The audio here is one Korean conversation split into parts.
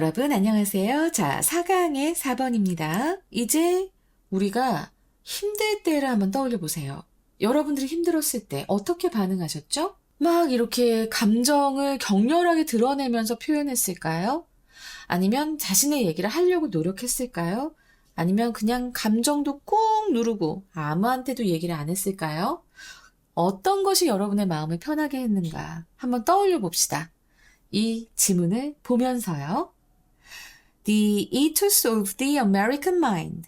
여러분 안녕하세요. 자, 4강의 4번입니다. 이제 우리가 힘들 때를 한번 떠올려 보세요. 여러분들이 힘들었을 때 어떻게 반응하셨죠? 막 이렇게 감정을 격렬하게 드러내면서 표현했을까요? 아니면 자신의 얘기를 하려고 노력했을까요? 아니면 그냥 감정도 꾹 누르고 아무한테도 얘기를 안 했을까요? 어떤 것이 여러분의 마음을 편하게 했는가 한번 떠올려 봅시다. 이 지문을 보면서요. The ethos of the American mind.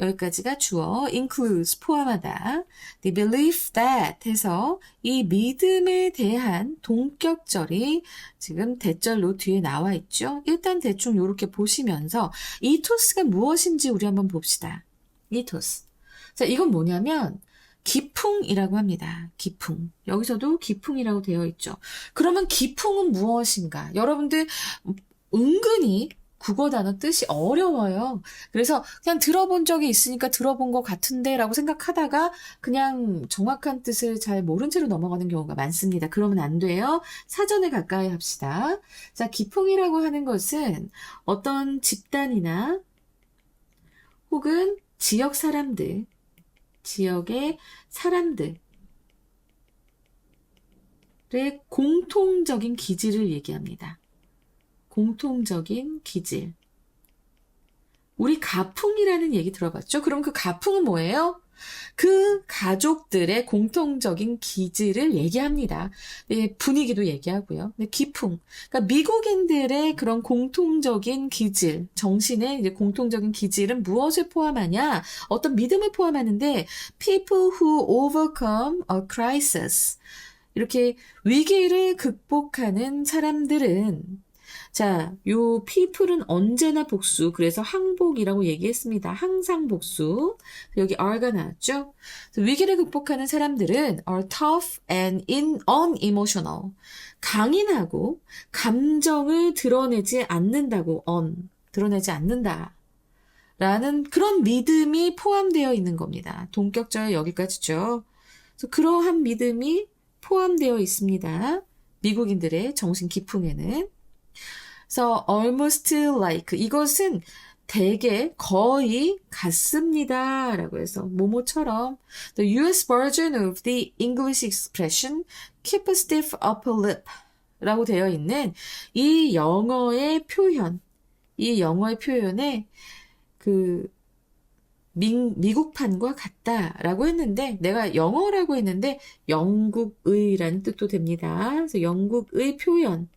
여기까지가 주어 includes 포함하다. The belief that 해서 이 믿음에 대한 동격절이 지금 대절로 뒤에 나와 있죠. 일단 대충 이렇게 보시면서 이토스가 무엇인지 우리 한번 봅시다. 이토스. 자, 이건 뭐냐면 기풍이라고 합니다. 기풍. 여기서도 기풍이라고 되어 있죠. 그러면 기풍은 무엇인가? 여러분들 은근히 국어 단어 뜻이 어려워요. 그래서 그냥 들어본 적이 있으니까 들어본 것 같은데 라고 생각하다가 그냥 정확한 뜻을 잘 모른 채로 넘어가는 경우가 많습니다. 그러면 안 돼요. 사전에 가까이 합시다. 자, 기풍이라고 하는 것은 어떤 집단이나 혹은 지역 사람들, 지역의 사람들 의 공통적인 기질을 얘기합니다. 공통적인 기질. 우리 가풍이라는 얘기 들어봤죠? 그럼 그 가풍은 뭐예요? 그 가족들의 공통적인 기질을 얘기합니다. 네, 분위기도 얘기하고요. 네, 기풍. 그러니까 미국인들의 그런 공통적인 기질, 정신의 이제 공통적인 기질은 무엇을 포함하냐? 어떤 믿음을 포함하는데 people who overcome a crisis. 이렇게 위기를 극복하는 사람들은 자, 요 people은 언제나 복수. 그래서 항복이라고 얘기했습니다. 항상 복수. 여기 are가 나왔죠? 위기를 극복하는 사람들은 are tough and in, unemotional. 강인하고 감정을 드러내지 않는다고 on. 드러내지 않는다. 라는 그런 믿음이 포함되어 있는 겁니다. 동격절 여기까지죠. 그래서 그러한 믿음이 포함되어 있습니다. 미국인들의 정신 기풍에는. 그래서 almost like 이것은 대개 거의 같습니다. 라고 해서 모모처럼 the US version of the English expression keep a stiff upper lip 라고 되어 있는 이 영어의 표현 이 영어의 표현에 그 미, 미국판과 같다라고 했는데 내가 영어라고 했는데 영국의라는 뜻도 됩니다. 그래서 영국의 표현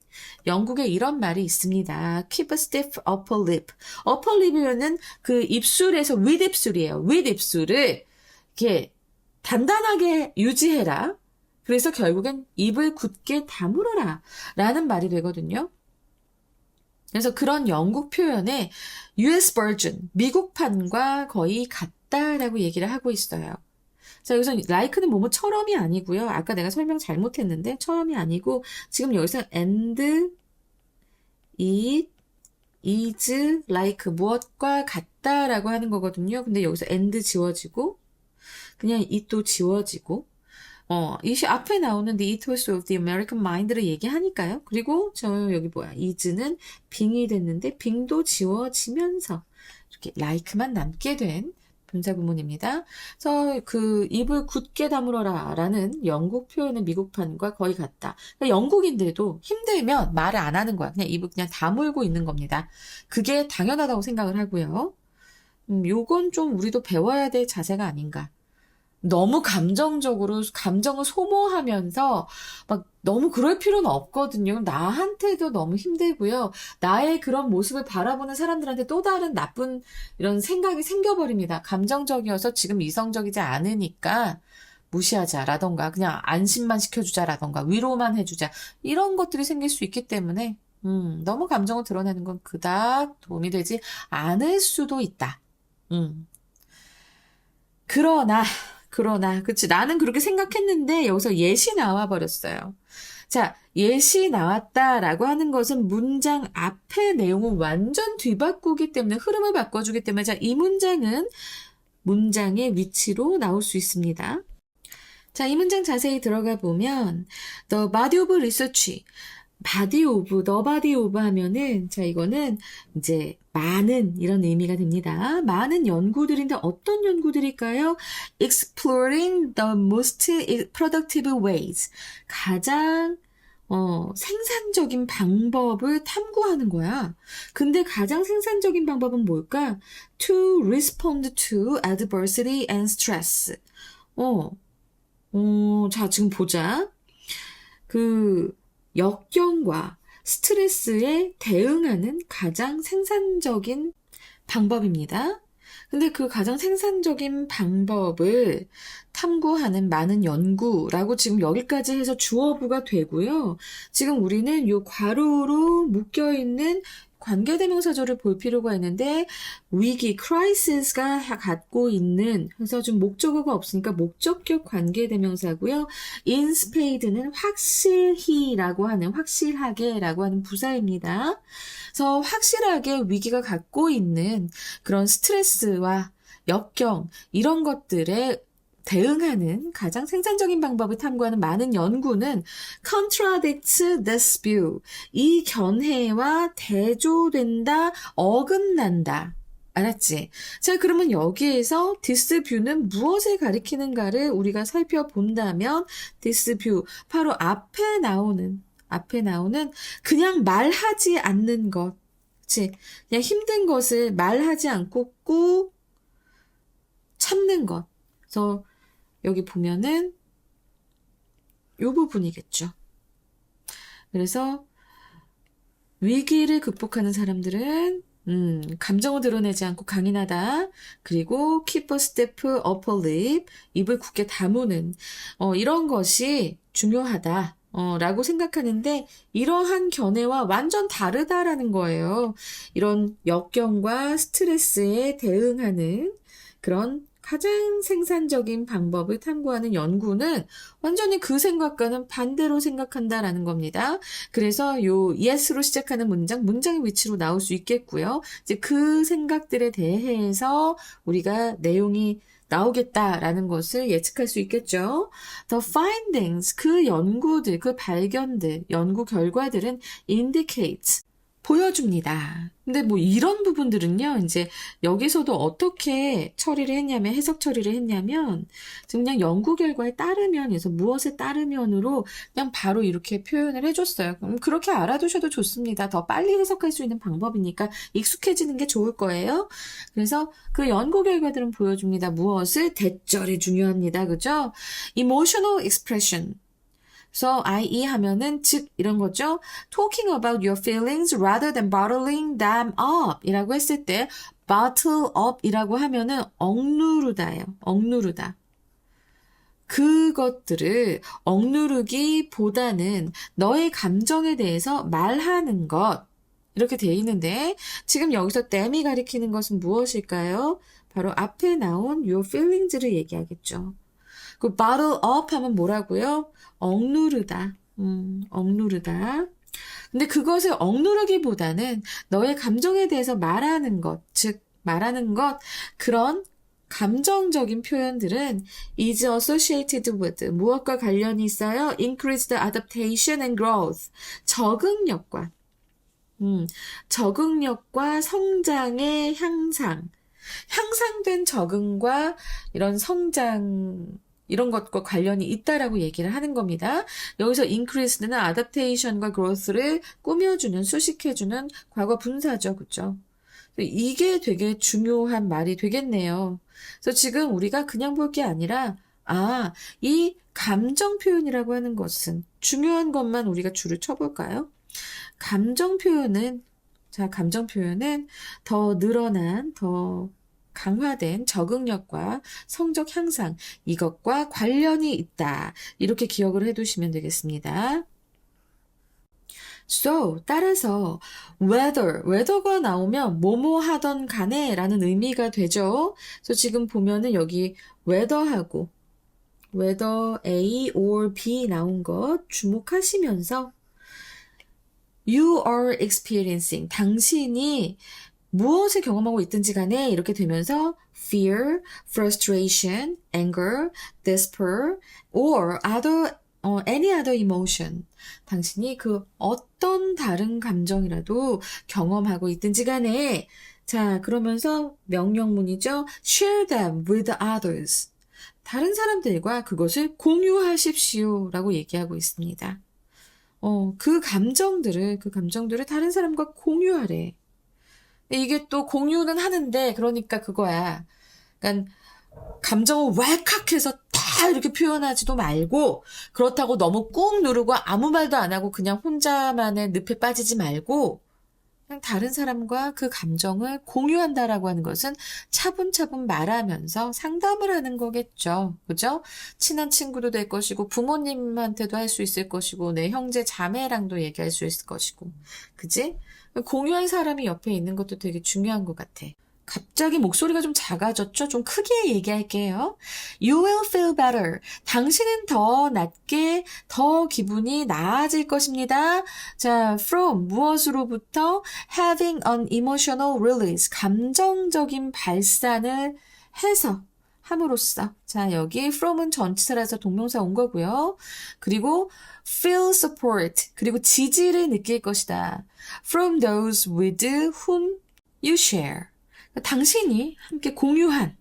영국에 이런 말이 있습니다. Keep a stiff upper lip. upper lip이면은 그 입술에서 윗입술이에요. 윗입술을 이렇게 단단하게 유지해라. 그래서 결국엔 입을 굳게 다물어라. 라는 말이 되거든요. 그래서 그런 영국 표현에 US version, 미국판과 거의 같다라고 얘기를 하고 있어요. 자, 여기서 like는 뭐뭐처럼이 아니고요. 아까 내가 설명 잘못했는데 처럼이 아니고 지금 여기서 and, it, is, like 무엇과 같다라고 하는 거거든요. 근데 여기서 and 지워지고 그냥 it도 지워지고 어, 이시 앞에 나오는 the ethos of the American mind를 얘기하니까요. 그리고 저 여기 뭐야 is는 빙이 됐는데 빙도 지워지면서 이렇게 like만 남게 된 분사구문입니다. 그래서 그 입을 굳게 다물어라 라는 영국 표현의 미국판과 거의 같다. 그러니까 영국인들도 힘들면 말을 안 하는 거야. 그냥 입을 그냥 다물고 있는 겁니다. 그게 당연하다고 생각을 하고요. 음, 요건 좀 우리도 배워야 될 자세가 아닌가. 너무 감정적으로 감정을 소모하면서 막 너무 그럴 필요는 없거든요. 나한테도 너무 힘들고요. 나의 그런 모습을 바라보는 사람들한테 또 다른 나쁜 이런 생각이 생겨버립니다. 감정적이어서 지금 이성적이지 않으니까 무시하자라던가 그냥 안심만 시켜주자라던가 위로만 해주자 이런 것들이 생길 수 있기 때문에 음, 너무 감정을 드러내는 건 그닥 도움이 되지 않을 수도 있다. 음. 그러나 그러나, 그치. 나는 그렇게 생각했는데 여기서 예시 나와 버렸어요. 자, 예시 나왔다라고 하는 것은 문장 앞의 내용을 완전 뒤바꾸기 때문에 흐름을 바꿔주기 때문에 자, 이 문장은 문장의 위치로 나올 수 있습니다. 자, 이 문장 자세히 들어가 보면 The body of research body of, the body of 하면은, 자, 이거는 이제 많은 이런 의미가 됩니다. 많은 연구들인데 어떤 연구들일까요? exploring the most productive ways. 가장 어, 생산적인 방법을 탐구하는 거야. 근데 가장 생산적인 방법은 뭘까? To respond to adversity and stress. 어, 어, 자, 지금 보자. 그, 역경과 스트레스에 대응하는 가장 생산적인 방법입니다. 근데 그 가장 생산적인 방법을 탐구하는 많은 연구라고 지금 여기까지 해서 주어부가 되고요. 지금 우리는 요 괄호로 묶여 있는 관계대명사절을 볼 필요가 있는데 위기, crisis가 갖고 있는 그래서 좀 목적어가 없으니까 목적격 관계대명사고요. spade는 확실히라고 하는 확실하게라고 하는 부사입니다. 그래서 확실하게 위기가 갖고 있는 그런 스트레스와 역경 이런 것들에 대응하는 가장 생산적인 방법을 탐구하는 많은 연구는 contradicts this view. 이 견해와 대조된다, 어긋난다. 알았지? 자, 그러면 여기에서 this view는 무엇을 가리키는가를 우리가 살펴본다면 this view, 바로 앞에 나오는, 앞에 나오는 그냥 말하지 않는 것. 그치? 그냥 힘든 것을 말하지 않고 꾹 참는 것. 그래서 여기 보면은 요 부분이겠죠. 그래서 위기를 극복하는 사람들은 음, 감정을 드러내지 않고 강인하다. 그리고 a step upper lip, 입을 굳게 다무는 어, 이런 것이 중요하다. 어, 라고 생각하는데 이러한 견해와 완전 다르다라는 거예요. 이런 역경과 스트레스에 대응하는 그런 가장 생산적인 방법을 탐구하는 연구는 완전히 그 생각과는 반대로 생각한다라는 겁니다. 그래서 요 yes로 시작하는 문장, 문장의 위치로 나올 수 있겠고요. 이제 그 생각들에 대해서 우리가 내용이 나오겠다라는 것을 예측할 수 있겠죠. The findings, 그 연구들, 그 발견들, 연구 결과들은 indicates, 보여줍니다. 근데 뭐 이런 부분들은요, 이제 여기서도 어떻게 처리를 했냐면, 해석 처리를 했냐면, 그냥 연구 결과에 따르면, 그래서 무엇에 따르면으로 그냥 바로 이렇게 표현을 해줬어요. 그럼 그렇게 알아두셔도 좋습니다. 더 빨리 해석할 수 있는 방법이니까 익숙해지는 게 좋을 거예요. 그래서 그 연구 결과들은 보여줍니다. 무엇을? 대절이 중요합니다. 그죠? emotional expression. So, IE 하면은 즉 이런 거죠. Talking about your feelings rather than bottling them up 이라고 했을 때 bottle up 이라고 하면은 억누르다예요. 억누르다. 그것들을 억누르기보다는 너의 감정에 대해서 말하는 것. 이렇게 돼 있는데 지금 여기서 댐이 가리키는 것은 무엇일까요? 바로 앞에 나온 your feelings를 얘기하겠죠. 그 bottle up 하면 뭐라고요? 억누르다. 음, 억누르다. 근데 그것을 억누르기보다는 너의 감정에 대해서 말하는 것, 즉, 말하는 것, 그런 감정적인 표현들은 is associated with 무엇과 관련이 있어요? increased adaptation and growth 적응력과 음, 적응력과 성장의 향상 향상된 적응과 이런 성장 이런 것과 관련이 있다라고 얘기를 하는 겁니다. 여기서 increase는 adaptation과 growth를 꾸며주는, 수식해주는 과거 분사죠. 그죠? 이게 되게 중요한 말이 되겠네요. 그래서 지금 우리가 그냥 볼 게 아니라, 아, 이 감정 표현이라고 하는 것은 중요한 것만 우리가 줄을 쳐볼까요? 감정 표현은, 자, 감정 표현은 더 늘어난, 더 강화된 적응력과 성적 향상, 이것과 관련이 있다. 이렇게 기억을 해 두시면 되겠습니다. So, 따라서 whether, whether가 나오면 뭐뭐 하던 간에 라는 의미가 되죠. 그래서 지금 보면은 여기 whether하고 whether A or B 나온 것 주목하시면서 you are experiencing 당신이 무엇을 경험하고 있든지 간에 이렇게 되면서 fear, frustration, anger, despair, or other 어, any other emotion. 당신이 그 어떤 다른 감정이라도 경험하고 있든지 간에 자, 그러면서 명령문이죠. share them with others. 다른 사람들과 그것을 공유하십시오. 라고 얘기하고 있습니다. 어, 그 감정들을, 그 감정들을 다른 사람과 공유하래. 이게 또 공유는 하는데, 그러니까 그거야. 그러니까 감정을 왈칵해서 다 이렇게 표현하지도 말고 그렇다고 너무 꾹 누르고 아무 말도 안 하고 그냥 혼자만의 늪에 빠지지 말고 다른 사람과 그 감정을 공유한다라고 하는 것은 차분차분 말하면서 상담을 하는 거겠죠. 그죠? 친한 친구도 될 것이고 부모님한테도 할 수 있을 것이고 내 형제 자매랑도 얘기할 수 있을 것이고. 그지? 공유할 사람이 옆에 있는 것도 되게 중요한 것 같아. 갑자기 목소리가 좀 작아졌죠? 좀 크게 얘기할게요. You will feel better. 당신은 더 낫게, 더 기분이 나아질 것입니다. 자, from 무엇으로부터 having an emotional release. 감정적인 발산을 해서 함으로써. 자, 여기 from은 전치사라서 동명사 온 거고요. 그리고 feel support. 그리고 지지를 느낄 것이다. From those with whom you share. 당신이 함께 공유한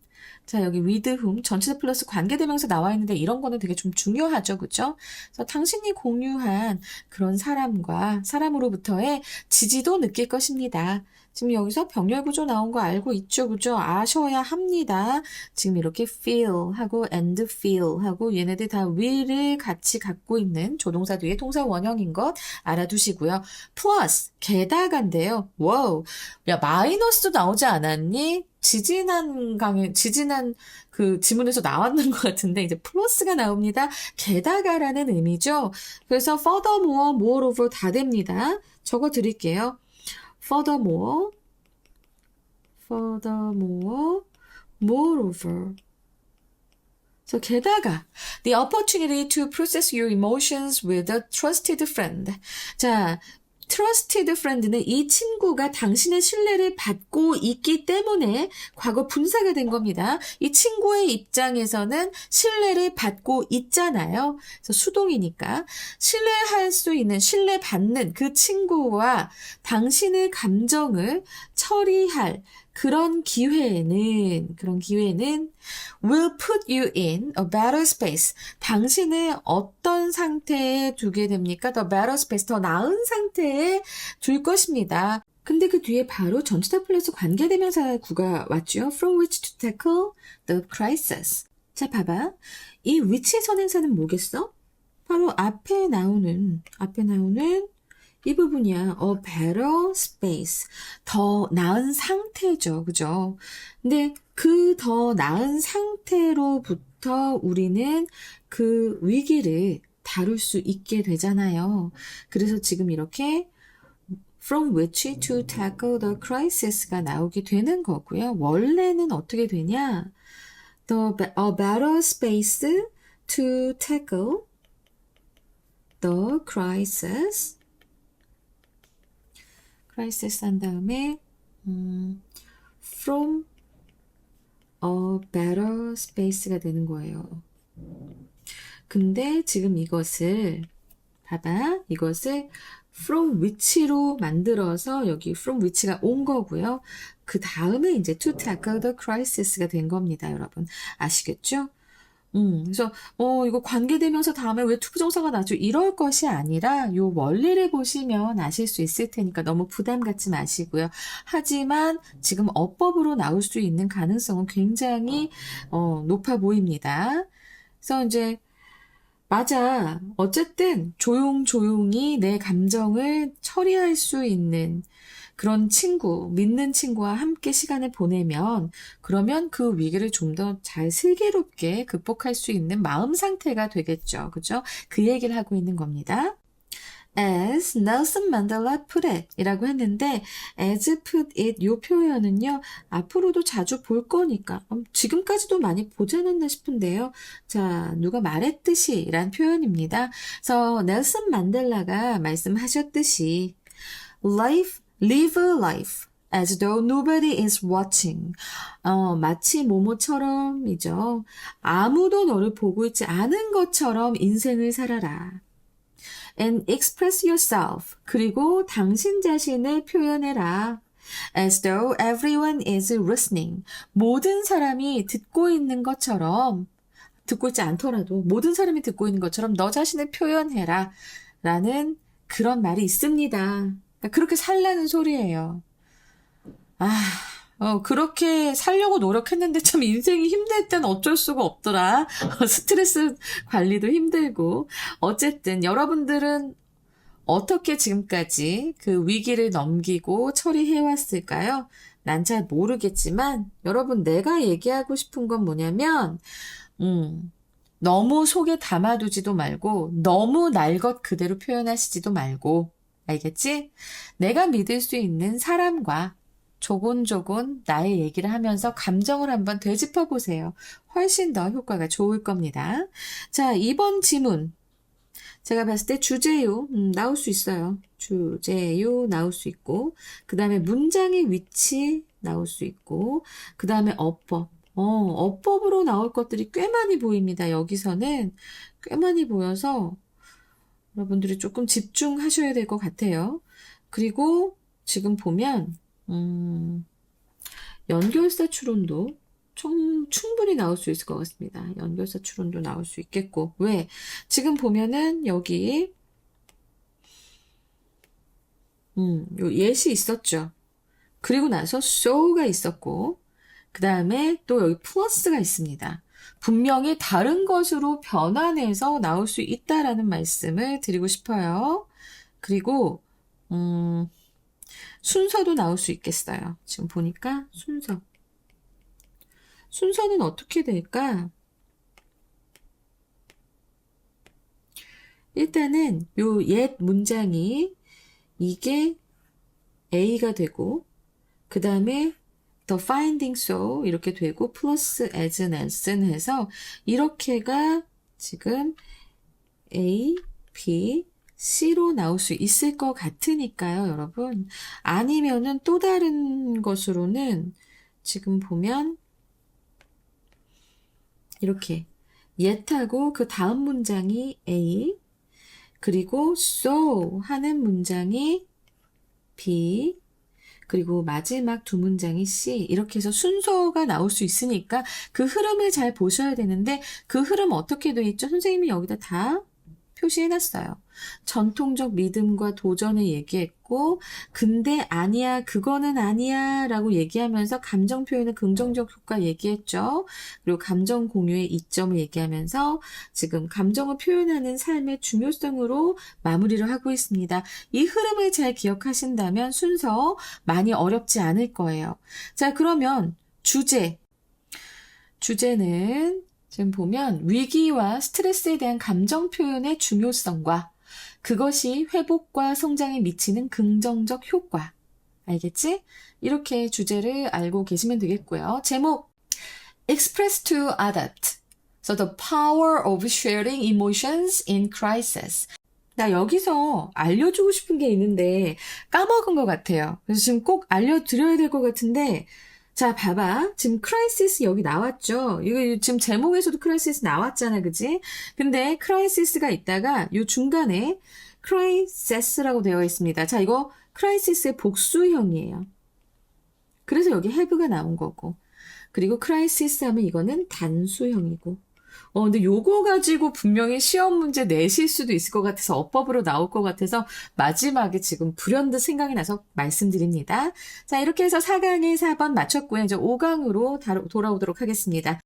자, 여기 with whom 전치사 플러스 관계대명사 나와 있는데 이런 거는 되게 좀 중요하죠. 그죠? 그래서 당신이 공유한 그런 사람과 사람으로부터의 지지도 느낄 것입니다. 지금 여기서 병렬 구조 나온 거 알고 있죠. 그죠? 아셔야 합니다. 지금 이렇게 feel 하고 and feel 하고 얘네들 다 will을 같이 갖고 있는 조동사 뒤에 동사 원형인 것 알아두시고요. plus 게다가인데요. 와우. 야, 마이너스도 나오지 않았니? 지지난 강의, 지지난 그 지문에서 나왔는 것 같은데, 이제 플러스가 나옵니다. 게다가라는 의미죠. 그래서 furthermore, moreover 다 됩니다. 적어 드릴게요. furthermore, furthermore, moreover. So, 게다가, the opportunity to process your emotions with a trusted friend. 자, trusted friend는 이 친구가 당신의 신뢰를 받고 있기 때문에 과거 분사가 된 겁니다. 이 친구의 입장에서는 신뢰를 받고 있잖아요. 그래서 수동이니까 신뢰할 수 있는 신뢰받는 그 친구와 당신의 감정을 처리할 그런 기회는 그런 기회는 will put you in a better space. 당신을 어떤 상태에 두게 됩니까? The better space, 더 나은 상태에 둘 것입니다. 근데 그 뒤에 바로 전치사 플러스 관계대명사 구가 왔죠. From which to tackle the crisis. 자, 봐봐. 이 위치 선행사는 뭐겠어? 바로 앞에 나오는, 앞에 나오는 이 부분이야. A better space. 더 나은 상태죠. 그죠? 근데 그 더 나은 상태로부터 우리는 그 위기를 다룰 수 있게 되잖아요. 그래서 지금 이렇게 from which to tackle the crisis가 나오게 되는 거고요. 원래는 어떻게 되냐? The a better space to tackle the crisis crisis 한 다음에 음, from a better space가 되는 거예요. 근데 지금 이것을 봐봐 이것을 from which로 만들어서 여기 from which가 온 거고요. 그 다음에 이제 to tackle the crisis가 된 겁니다, 여러분. 아시겠죠? 음, 그래서, 어, 이거 관계대명사 다음에 왜 투부정사가 나죠? 이럴 것이 아니라, 요 원리를 보시면 아실 수 있을 테니까 너무 부담 갖지 마시고요. 하지만, 지금 어법으로 나올 수 있는 가능성은 굉장히, 어, 높아 보입니다. 그래서 이제, 맞아. 어쨌든, 조용조용히 내 감정을 처리할 수 있는, 그런 친구, 믿는 친구와 함께 시간을 보내면, 그러면 그 위기를 좀 더 잘 슬기롭게 극복할 수 있는 마음 상태가 되겠죠. 그죠? 그 얘기를 하고 있는 겁니다. As Nelson Mandela put it 이라고 했는데 as put it 요 표현은요 앞으로도 자주 볼 거니까 음, 지금까지도 많이 보지 않았나 싶은데요 자 누가 말했듯이 란 표현입니다 그래서 넬슨 만델라가 말씀하셨듯이 life live life as though nobody is watching. 어, 마치 모모처럼이죠. 아무도 너를 보고 있지 않은 것처럼 인생을 살아라. And express yourself. 그리고 당신 자신을 표현해라. as though everyone is listening. 모든 사람이 듣고 있는 것처럼 듣고 있지 않더라도 모든 사람이 듣고 있는 것처럼 너 자신을 표현해라. 라는 그런 말이 있습니다. 그러니까 그렇게 살라는 소리예요. 아, 어, 그렇게 살려고 노력했는데 참 인생이 힘들 땐 어쩔 수가 없더라. 스트레스 관리도 힘들고. 어쨌든 여러분들은 어떻게 지금까지 그 위기를 넘기고 처리해 왔을까요? 난 잘 모르겠지만 여러분 내가 얘기하고 싶은 건 뭐냐면 음, 너무 속에 담아두지도 말고 너무 날 것 그대로 표현하시지도 말고 알겠지? 내가 믿을 수 있는 사람과 조곤조곤 나의 얘기를 하면서 감정을 한번 되짚어 보세요. 훨씬 더 효과가 좋을 겁니다. 자, 이번 지문. 제가 봤을 때 주제요, 음, 나올 수 있어요. 주제요, 나올 수 있고, 그 다음에 문장의 위치 나올 수 있고, 그 다음에 어법. 어, 어법으로 나올 것들이 꽤 많이 보입니다. 여기서는 꽤 많이 보여서 여러분들이 조금 집중하셔야 될 것 같아요. 그리고 지금 보면, 음, 연결사 추론도 총, 충분히 나올 수 있을 것 같습니다. 연결사 추론도 나올 수 있겠고. 왜? 지금 보면은 여기, 음, 요 예시 있었죠. 그리고 나서 so가 있었고, 그 다음에 또 여기 플러스가 있습니다. 분명히 다른 것으로 변환해서 나올 수 있다라는 말씀을 드리고 싶어요. 그리고, 음, 순서도 나올 수 있겠어요. 지금 보니까 순서. 순서는 어떻게 될까? 일단은 요 옛 문장이 이게 A가 되고, 그 다음에 the finding so 이렇게 되고 플러스 as and as 해서 이렇게가 지금 A, B, C로 나올 수 있을 것 같으니까요, 여러분. 아니면은 또 다른 것으로는 지금 보면 이렇게 yet하고 그 다음 문장이 A 그리고 so 하는 문장이 B 그리고 마지막 두 문장이 C 이렇게 해서 순서가 나올 수 있으니까 그 흐름을 잘 보셔야 되는데 그 흐름 어떻게 돼 있죠? 선생님이 여기다 다 표시해 놨어요. 전통적 믿음과 도전을 얘기했고, 근데 아니야, 그거는 아니야 라고 얘기하면서 감정 표현의 긍정적 효과 얘기했죠. 그리고 감정 공유의 이점을 얘기하면서 지금 감정을 표현하는 삶의 중요성으로 마무리를 하고 있습니다. 이 흐름을 잘 기억하신다면 순서 많이 어렵지 않을 거예요. 자, 그러면 주제. 주제는 지금 보면 위기와 스트레스에 대한 감정 표현의 중요성과 그것이 회복과 성장에 미치는 긍정적 효과. 알겠지? 이렇게 주제를 알고 계시면 되겠고요. 제목 Express to Adapt. So the power of sharing emotions in crisis. 나 여기서 알려주고 싶은 게 있는데 까먹은 것 같아요. 그래서 지금 꼭 알려드려야 될 것 같은데 자, 봐봐. 지금 크라이시스 여기 나왔죠? 이거 지금 제목에서도 크라이시스 나왔잖아, 그지? 근데 크라이시스가 있다가 요 중간에 크라이세스라고 되어 있습니다. 자, 이거 크라이시스의 복수형이에요. 그래서 여기 have가 나온 거고. 그리고 크라이시스 하면 이거는 단수형이고. 어, 근데 요거 가지고 분명히 시험 문제 내실 수도 있을 것 같아서 어법으로 나올 것 같아서 마지막에 지금 불현듯 생각이 나서 말씀드립니다. 자, 이렇게 해서 4강의 4번 마쳤고요. 이제 5강으로 돌아오도록 하겠습니다.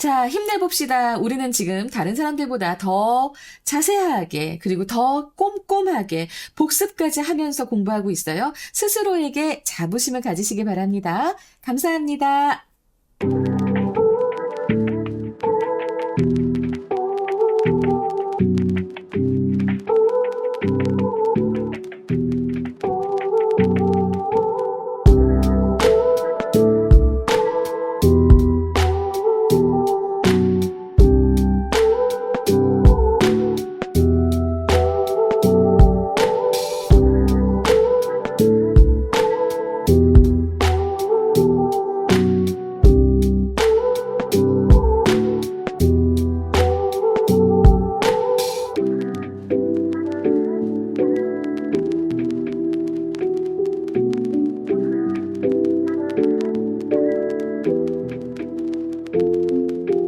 자, 힘내봅시다. 우리는 지금 다른 사람들보다 더 자세하게, 그리고 더 꼼꼼하게 복습까지 하면서 공부하고 있어요. 스스로에게 자부심을 가지시기 바랍니다. 감사합니다.